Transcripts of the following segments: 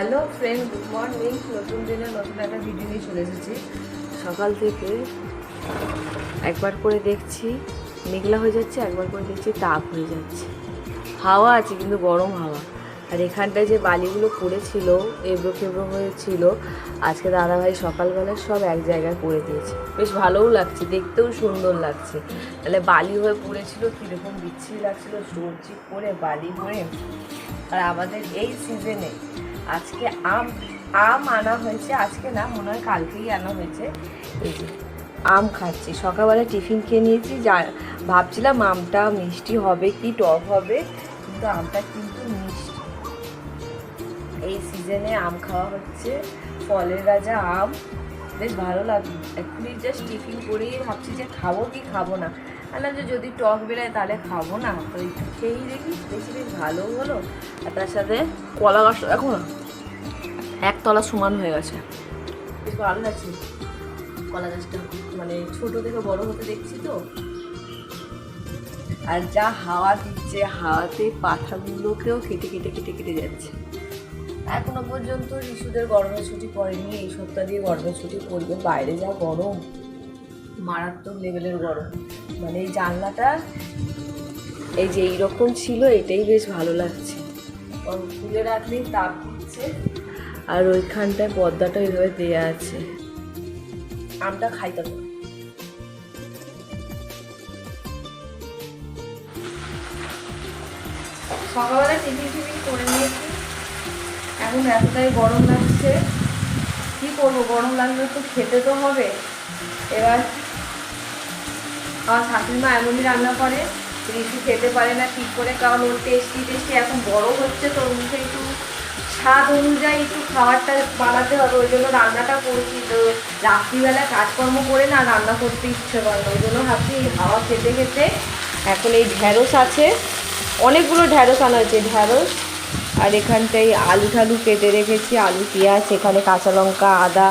Hello friend, good morning. নতুন দিনে নতুন একটা ভিডিও নিয়ে চলে এসেছি। সকাল থেকে একবার করে দেখছি, মেঘলা হয়ে যাচ্ছে, একবার করে দেখছি তাপ হয়ে যাচ্ছে। হাওয়া আছে, কিন্তু গরম হাওয়া। আর এখানটায় যে বালিগুলো পড়েছিল, এবড়ো খেবড়ো হয়েছিল, আজকে দাদাভাই সকালবেলায় সব এক জায়গায় পড়ে দিয়েছে। বেশ ভালোও লাগছে, দেখতেও সুন্দর লাগছে। তাহলে বালি হয়ে পড়েছিল, কীরকম বিচ্ছিরি লাগছিল সবজি করে বালি হয়ে। আর আমাদের এই সিজনে আজকে আম আম আনা হয়েছে, আজকে না, মনে হয় কালকেই আনা হয়েছে। আম খাচ্ছি। সকালবেলা টিফিন খেয়ে নিয়েছি, যা, ভাবছিলাম আমটা মিষ্টি হবে কি, টক হবে, কিন্তু আমটা কিন্তু মিষ্টি। এই সিজনে আম খাওয়া হচ্ছে, ফলের রাজা আম। বেশ ভালো লাগল এক্ষুনি জাস্ট টিফিন করেই ভাবছি যে খাব কি খাব না। বললাম যে যদি টক বেরোয় তাহলে খাব না। তো খেয়েই দেখি, বেশি বেশ ভালো হলো। আর তার সাথে কলা গাছ এখন একতলা সমান হয়ে গেছে। ভালো লাগছে কলা গাছটা মানে ছোট থেকে বড় হতে দেখছি তো। আর যা হাওয়া দিচ্ছে, হাওয়াতে পাতাগুলোকেও কেটে কেটে কেটে কেটে যাচ্ছে। এখনও পর্যন্ত ঋষুদের গরমের ছুটি পড়েনি, এই সপ্তাহ দিয়ে গরমের ছুটি পড়বে। বাইরে যা গরম, মারাত্মক লেভেলের গরম। মানে এই জানলাটা, এই যে এইরকম ছিল, এটাই বেশ ভালো লাগছে। খুলে রাখলেই তাপ হচ্ছে আর ওইখানটায় পর্দাটা এইভাবে দেয়া আছে। আমটা খাইতে হবে। সকালবেলা টিফিন টিফিন করে নিয়েছি। এখন এতটাই গরম লাগছে। কি করব? গরম লাগলে তো খেতে তো হবে। এবার আমার শাশুড়ি মা এমনই রান্না করে। ঋষু খেতে পারে না ঠিক করে, কারণ ওর টেস্টি টেস্টি এখন বড় হচ্ছে তো ওর মুখে একটু স্বাদ অনুযায়ী একটু খাবারটা বানাতে হবে, ওই জন্য রান্নাটা করছি। তো রাত্রিবেলা কাজকর্ম করে না রান্না করতে ইচ্ছে করে না, ওই জন্য ভাবছি হাওয়া খেতে খেতে এখন এই ঢ্যাঁড়স আছে। অনেকগুলো ঢ্যাঁড়স আনা হয়েছে, ঢ্যাঁড়স। আর এখানটায় আলু ঠালু কেটে রেখেছি, আলু, পেঁয়াজ, এখানে কাঁচা লঙ্কা, আদা।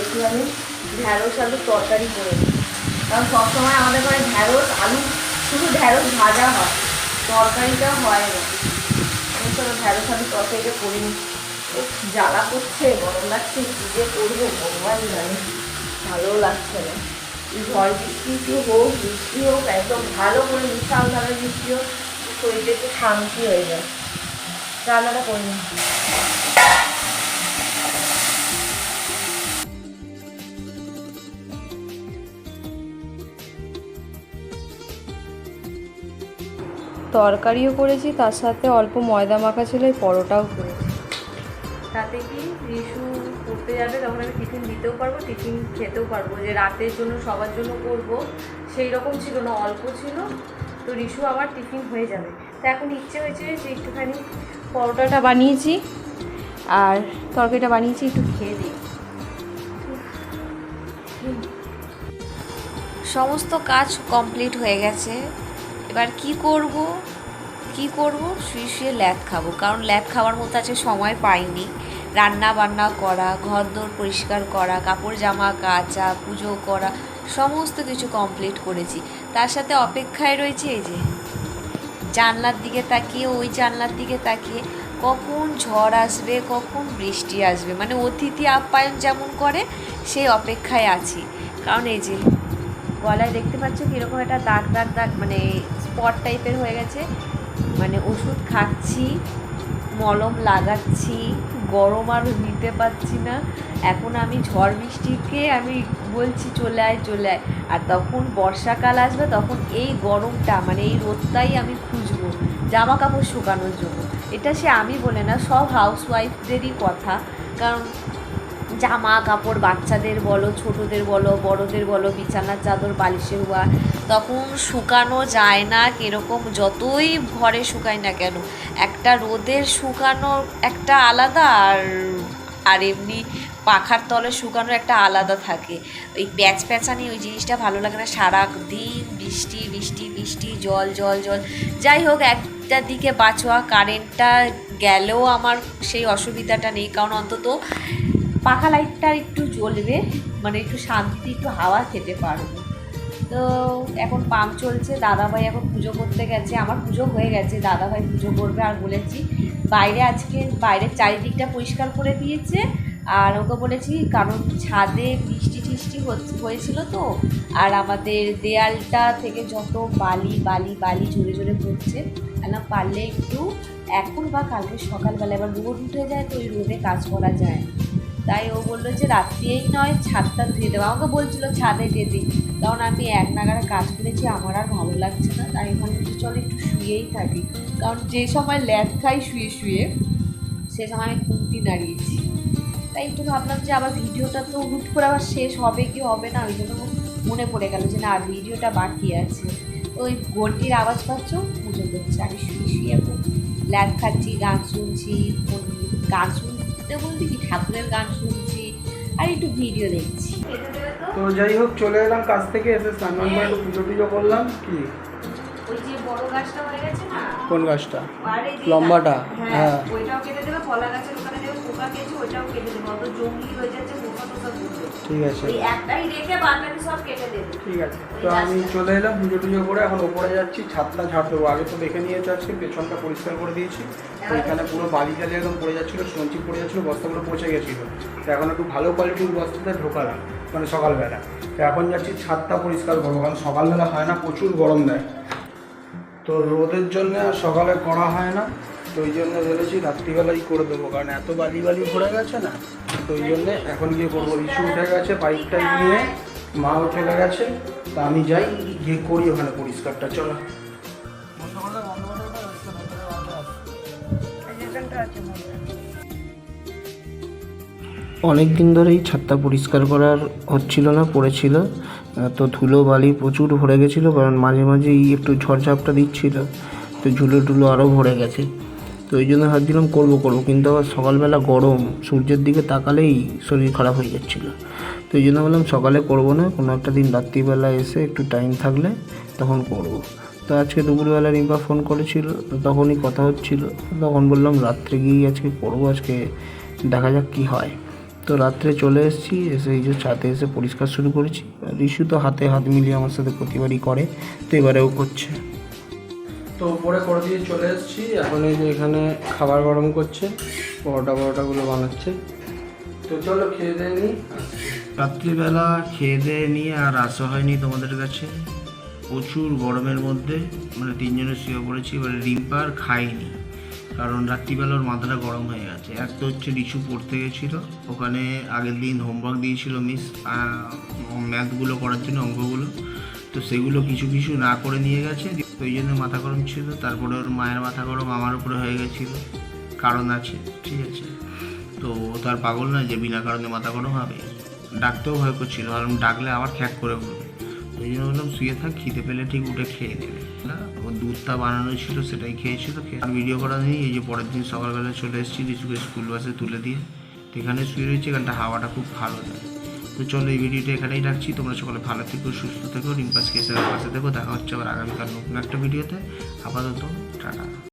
একটু আমি, ঢ্যাঁড়স আলু তরকারি করে। কারণ সবসময় আমাদের ঘরে ঢ্যাঁড়স, আলু, শুধু ঢ্যাঁড়স ভাজা হয়, তরকারিটা হয় না। ঢ্যাঁড়স আমি তরকারিটা করি নি উফ, জ্বালা করছে গরম লাগছে কী যে করব ভগবান জানি। ভালোও লাগছে না। ঝড় বৃষ্টি কী হোক বৃষ্টি হোক একদম ভালো করে বিশাল ভালো বৃষ্টি হোক শরীরটা একটু শান্তি হয়ে যায়। রান্নাটা করে নিই। তরকারিও করেছি তার সাথে অল্প ময়দা মাখা ছিল এই পরোটাও করেছি। তাতে কি রিশু পড়তে যাবে? তখন আমি টিফিন দিতেও পারব টিফিন খেতেও পারব। যে রাতের জন্য সবার জন্য করব সেই রকম ছিল না অল্প ছিল। তো রিশু আবার টিফিন হয়ে যাবে। তো এখন ইচ্ছে হয়েছে যে একটুখানি পরোটাটা বানিয়েছি আর তরকারিটা বানিয়েছি একটু খেয়ে দিই সমস্ত কাজ কমপ্লিট হয়ে গেছে। এবার কি করব? কি করব? শুয়ে শুয়ে ল্যাদ খাব। কারণ ল্যাদ খাওয়ার মতো আছে সময় পাইনি। রান্না বান্না করা ঘর দোর পরিষ্কার করা, কাপড় জামা কাচা, পুজো করা, সমস্ত কিছু কমপ্লিট করেছি। তার সাথে অপেক্ষায় রয়েছে এই যে, জানলার দিকে তাকিয়ে, ওই জানলার দিকে তাকিয়ে কখন ঝড় আসবে, কখন বৃষ্টি আসবে। মানে অতিথি আপ্যায়ন যেমন করে, সেই অপেক্ষায় আছি। কারণ এই যে গলায় দেখতে পাচ্ছ কীরকম একটা দাগ দাগ দাগ মানে স্পট টাইপের হয়ে গেছে। মানে ওষুধ খাচ্ছি, মলম লাগাচ্ছি, গরম আর নিতে পারছি না। এখন আমি ঝড় বৃষ্টিকে আমি বলছি, চলে আয় চলে আয়। আর তখন বর্ষাকাল আসবে, তখন এই গরমটা মানে এই রোদটাই আমি খুঁজবো জামা কাপড় শুকানোর জন্য। এটা সে আমি বলে না, সব হাউস ওয়াইফদেরই কথা। কারণ জামা কাপড় বাচ্চাদের বলো, ছোটদের বলো, বড়দের বলো, বিছানার চাদর, বালিশে হওয়া তখন শুকানো যায় না, কীরকম যতই ঘরে শুকাই না কেন। একটা রোদের শুকানো একটা আলাদা আর আর এমনি পাখার তলে শুকানোর একটা আলাদা থাকে। ওই প্যাচ প্যাচানি ওই জিনিসটা ভালো লাগে না। সারা দিন বৃষ্টি বৃষ্টি বৃষ্টি, জল জল জল। যাই হোক, একটা দিকে বাঁচোয়া কারেন্টটা গেলেও আমার সেই অসুবিধাটা নেই। কারণ অন্তত পাখা লাইটটা একটু জ্বলবে মানে একটু শান্তি, একটু হাওয়া খেতে পারব তো এখন পাম্প চলছে, দাদাভাই এখন পুজো করতে গেছে, আমার পুজো হয়ে গেছে, দাদাভাই পুজো করবে আর বলেছি, বাইরে আজকে বাইরের চারিদিকটা পরিষ্কার করে দিয়েছে, আর ওকে বলেছি, কারণ ছাদে বৃষ্টি টিষ্টি হয়েছিল তো, আর আমাদের দেয়ালটা থেকে যত বালি বালি বালি জোরে জোরে পড়ছে না পারলে একটু এখন বা কালকে সকালবেলা এবার রোদ উঠে যায় তো ওই রোদে কাজ করা যায়। তাই ও বলল যে রাত্রিয়েই নয়, ছাদটা ধুয়ে দেবো। আমাকে বলছিল ছাদে যেতে। কারণ আমি এক নাগারে কাজ করেছি, আমার আর ভালো লাগছে না। তাই ভাবলাম যে চল একটু শুয়েই থাকি। কারণ যে সময় ল্যাদ খাই শুয়ে শুয়ে, সে সময় আমি খুঁটি নাড়িয়েছি। তাই একটু ভাবলাম যে আবার ভিডিওটা তো হুট করে আবার শেষ হবে কি হবে না, ওই জন্য মনে পড়ে গেল যে না ভিডিওটা বাকি আছে। তো ওই ঘন্টির আওয়াজ পাচ্ছ? পুজো করছে আমি শুয়ে শুয়ে ল্যাদ খাচ্ছি, গান শুনছি গান শুনতে বলতে কি ঠাকুরের গান শুনছি আর একটু ভিডিও দেখছি। তো যাই হোক চলে এলাম কাজ থেকে এসে স্নান করে একটু পুজো টুজো করলাম। কি? ওই যে বড় গাছটা হয়ে গেছে না? কোন গাছটা? লম্বাটা? হ্যাঁ হ্যাঁ। ওইটাও কেটে দেবে কলা গাছের ওখানে দেবে পোকা কেটে ওইটাও কেটে দেবে। অত জঙ্গলি হয়ে যাচ্ছে পোকা টোকা করবে। ঠিক আছে। ওই একটাই রেখে বাকি সব কেটে দেবে। ঠিক আছে। তো আমি চলে এলাম পুজো টুজো করে এখন ওপরে যাচ্ছি ছাদটা ঝাড় দেবো। আগে তো দেখে নিয়ে যাচ্ছি পেছনটা পরিষ্কার করে দিয়েছি। এখানে পুরো বালি টালি একদম পড়ে যাচ্ছিল সঞ্চি পড়ে যাচ্ছিল বস্তাগুলো পচে গেছিল। তো এখন একটু ভালো কোয়ালিটির বস্তাতে ঢোকালাম মানে সকালবেলা। তো এখন যাচ্ছি ছাদটা পরিষ্কার করব কারণ সকালবেলা হয় না প্রচুর গরম দেয়। তো রোদের জন্য আর সকালে করা হয় না। তো ওই জন্য ভেবেছি রাত্রিবেলাই করে দেবো, কারণ এত বালি বালি ভরে গেছে না, তো ওই জন্যে এখন গিয়ে করব। ইস্যু উঠে গেছে বাইকটাই নিয়ে মাও চলে গেছে, তা আমি যাই, গিয়ে করি ওখানে পরিষ্কারটা, চলো। অনেক দিন ধরেই ছাদটা পরিষ্কার করার হচ্ছিল না, পড়েছিল। তো ধুলো বালি প্রচুর ভরে গেছিল, কারণ মাঝে মাঝেই একটু ঝড়ঝাপটা দিচ্ছিল, তো ঝুলো টুলো আরও ভরে গেছে। তো ওই জন্য ভাবছিলাম করব করব। কিন্তু আবার সকালবেলা গরম, সূর্যের দিকে তাকালেই শরীর খারাপ হয়ে যাচ্ছিল। তো এই জন্য বললাম সকালে করব না, কোনো একটা দিন রাত্রিবেলা এসে একটু টাইম থাকলে তখন করব। তো আজকে দুপুরবেলা রিম্পা ফোন করেছিল তখনই কথা হচ্ছিল। তখন বললাম রাত্রে গিয়েই আজকে করব, আজকে দেখা যাক কী হয়। তো রাত্রে চলে এসেছি, এসে এই যে ছাদে এসে পরিষ্কার শুরু করেছি। আর ইস্যু তো হাতে হাত মিলিয়ে আমার সাথে প্রতিবারই করে, তো এবারেও করছে। তো উপরে করে দিয়ে চলে এসেছি। এখন এই যে এখানে খাবার গরম করছে, পরোটা পরোটাগুলো বানাচ্ছে। তো চলো খেয়ে দিয়ে নিই রাত্রিবেলা খেয়ে দিয়ে নিয়ে আর আসা হয়নি তোমাদের কাছে। প্রচুর গরমের মধ্যে মানে তিনজনে শুয়ে পড়েছি, এবারে রিম্পার খাইনি। কারণ রাত্রিবেলা ওর মাথাটা গরম হয়ে গেছে। এক তো হচ্ছে রিচু পড়তে গেছিল, ওখানে আগের দিন হোমওয়ার্ক দিয়েছিল মিস ম্যাথগুলো করার জন্য অঙ্কগুলো। তো সেগুলো কিছু কিছু না করে নিয়ে গেছে ওই জন্য মাথা গরম ছিল। তারপরে ওর মায়ের মাথা গরম আমার উপরে হয়ে গেছিল। কারণ আছে, ঠিক আছে। তো ও তো আর পাগল নয় যে বিনা কারণে মাথা গরম হবে। ডাকতেও ভয় করছিল কারণ ডাকলে আবার খ্যাক করে পড়বে ওই জন্য বললাম, শুয়ে থাক, খিদে পেলে ঠিক উঠে খেয়ে নেবে। না ওর দুধটা বানানো ছিল, সেটাই খেয়েছিল, খেয়ে আর ভিডিও করা নেই। এই যে পরের দিন সকালবেলা চলে এসেছি, রিচুকে স্কুল বাসে তুলে দিয়ে। এখানে শুয়ে রয়েছে, এখানটা হাওয়াটা খুব ভালো দেয় তো চলো এই ভিডিওটা এখানেই রাখছি। তোমরা সকলে ভালো থেকো, সুস্থ থেকো, রিম্পাস কেসের পাশে থেকো। দেখা হচ্ছে আবার আগামীকাল নতুন একটা ভিডিওতে। আপাতত টাটা।